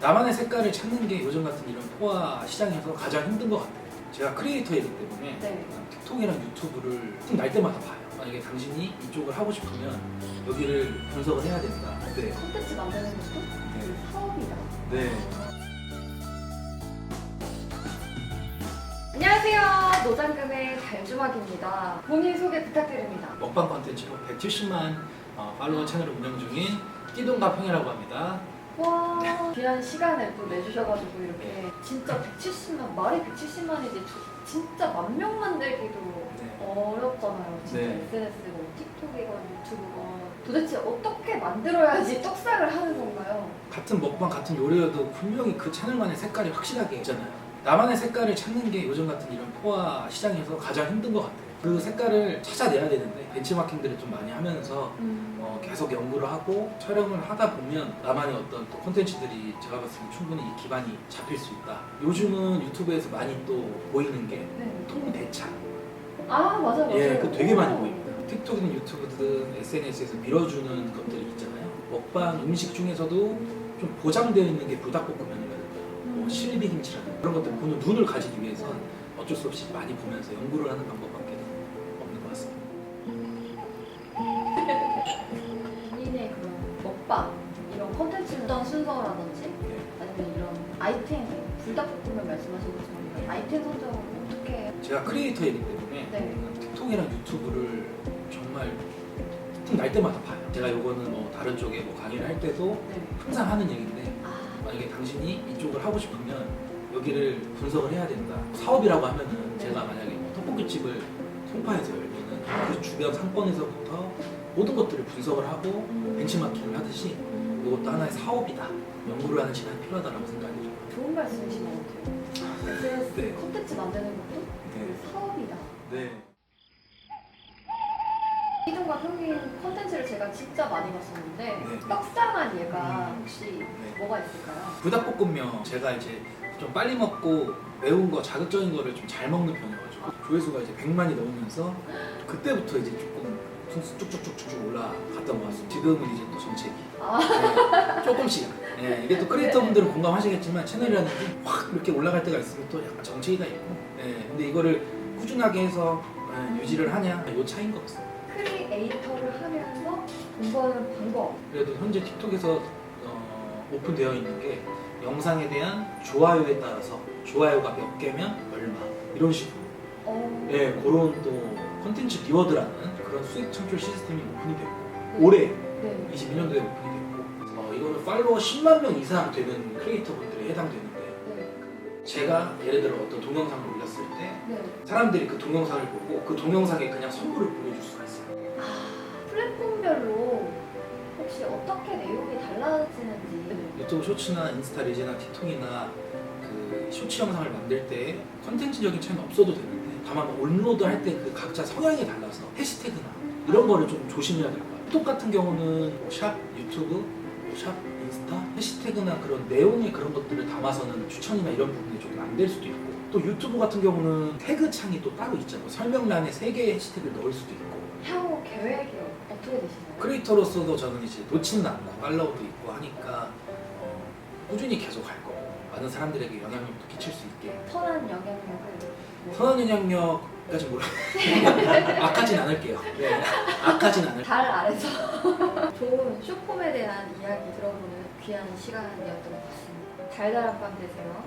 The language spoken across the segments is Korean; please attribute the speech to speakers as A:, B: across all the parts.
A: 나만의 색깔을 찾는 게 요즘 같은 이런 포화 시장에서 가장 힘든 것 같아요. 제가 크리에이터이기 때문에
B: 네.
A: 틱톡이랑 유튜브를 날 때마다 봐요. 만약에 당신이 이쪽을 하고 싶으면 여기를 분석을 해야 된다. 네.
B: 콘텐츠 만드는 것도
A: 네.
B: 사업이다.
A: 네.
B: 안녕하세요. 노장금의 달주막입니다. 본인 소개 부탁드립니다.
A: 먹방 컨텐츠로 170만 어, 팔로워 채널을 운영 중인 띠동갑 형이라고 합니다.
B: 와 귀한 시간을 또 내주셔가지고 이렇게 진짜 170만 말이 170만이지 진짜 만 명 만들기도
A: 네.
B: 어렵잖아요. 진짜
A: 네.
B: SNS고 틱톡이건 유튜브건 도대체 어떻게 만들어야지 떡상을 하는 건가요?
A: 같은 먹방 같은 요리여도 분명히 그 채널만의 색깔이 확실하게 있잖아요. 나만의 색깔을 찾는 게 요즘 같은 이런 포화 시장에서 가장 힘든 것 같아요. 그 색깔을 찾아내야 되는데 벤치마킹들을 좀 많이 하면서 어, 계속 연구를 하고 촬영을 하다 보면 나만의 어떤 또 콘텐츠들이 제가 봤을 때 충분히 이 기반이 잡힐 수 있다. 요즘은 유튜브에서 많이 또 보이는 게
B: 네.
A: 통대차.
B: 아 맞아요 맞아요.
A: 예, 그 되게 많이
B: 오.
A: 보입니다. 틱톡이든 유튜브든 SNS에서 밀어주는 것들이 있잖아요. 먹방 음식 중에서도 좀 보장되어 있는 게 불닭볶음면이라든가 뭐
B: 음.
A: 실비김치라든가 그런 것들 보는 눈을 가지기 위해선 어쩔 수 없이 많이 보면서 연구를 하는 방법밖에
B: 아이템 불닭볶음면 말씀하신 것처럼 아이템 선정을 어떻게?
A: 제가 크리에이터이기 때문에
B: 네.
A: 틱톡이랑 유튜브를 정말 틱톡 날 때마다 봐요. 제가 요거는 뭐 다른 쪽에 뭐 강의를 할 때도
B: 네.
A: 항상 하는 얘기인데
B: 아
A: 만약에 당신이 이쪽을 하고 싶으면 여기를 분석을 해야 된다. 사업이라고 하면은
B: 네.
A: 제가 만약에 뭐 떡볶이집을 송파에서 열면은 그 주변 상권에서부터 모든 것들을 분석을 하고
B: 음.
A: 벤치마킹을 하듯이
B: 음,
A: 이것도 하나의 사업이다. 연구를 하는 시간이 필요하다고 생각해요.
B: 좋은 말씀이신 것 같아요. SNS
A: 네.
B: 컨텐츠 만드는 것도 그 사업이다.
A: 네.
B: 이동과 평균 컨텐츠를 제가 진짜 많이 봤었는데
A: 네.
B: 떡상한 예가
A: 음.
B: 혹시
A: 네.
B: 뭐가 있을까요?
A: 불닭볶음면 제가 이제 좀 빨리 먹고 매운 거 자극적인 거를 좀 잘 먹는 편이어가지고 조회수가 이제 100만이 넘으면서 그때부터 이제 조금 쭉쭉쭉쭉 올라갔던 것 같습니다. 지금은 이제 또 정체기.
B: 아.
A: 네, 조금씩. 네, 이게 또 크리에이터분들은 공감하시겠지만 채널이라는 게 확 이렇게 올라갈 때가 있으면 또 약간 정체기가 있고. 네, 근데 이거를 꾸준하게 해서 네, 유지를 하냐 이 차이인 것 같습니다.
B: 크리에이터를 하면서 돈 버는 방법.
A: 그래도 현재 틱톡에서 어, 오픈되어 있는 게 영상에 대한 좋아요에 따라서 좋아요가 몇 개면 얼마 이런 식으로
B: 어...
A: 예, 그런 또 컨텐츠 리워드라는 그런 수익 창출 시스템이 오픈이 됐고
B: 네.
A: 올해
B: 네.
A: 22년도에 오픈이 됐고 어, 이거는 팔로워 10만 명 이상 되는 크리에이터분들에 해당되는데
B: 네.
A: 제가 예를 들어 어떤 동영상을 올렸을 때
B: 네.
A: 사람들이 그 동영상을 보고 그 동영상에 그냥 선물을 보내줄 수가 있어요
B: 아, 플랫폼별로 혹시 어떻게 내용이 달라지는지.
A: 유튜브 쇼츠나 인스타 리즈나 틱톡이나 그 쇼츠 영상을 만들 때 컨텐츠적인 차이는 없어도 되는데 다만 업로드 할 때 그 각자 성향이 달라서 해시태그나 이런 거를 좀 조심해야 될 것 같아요. 틱톡 같은 경우는 뭐 샵 유튜브, 뭐 샵 인스타 해시태그나 그런 내용의 그런 것들을 담아서는 추천이나 이런 부분이 조금 안 될 수도 있고 또 유튜브 같은 경우는 태그 창이 또 따로 있잖아요. 설명란에 세 개의 해시태그를 넣을 수도 있고
B: 향후 계획이 어떻게 되시나요?
A: 크리에이터로서도 저는 이제 놓지는 않고 팔로우도 있고 하니까 어, 꾸준히 계속 할 거고 많은 사람들에게 영향력도 끼칠 수 있게
B: 선한 영향력을 뭐
A: 선한 영향력까지 몰라 악하진 않을게요 네, 악하진 않을
B: 달 아래서 좋은 쇼폼에 대한 이야기 들어보는 귀한 시간이었던 것 같습니다. 달달한 밤 되세요.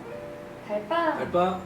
B: 달밤.
A: 알바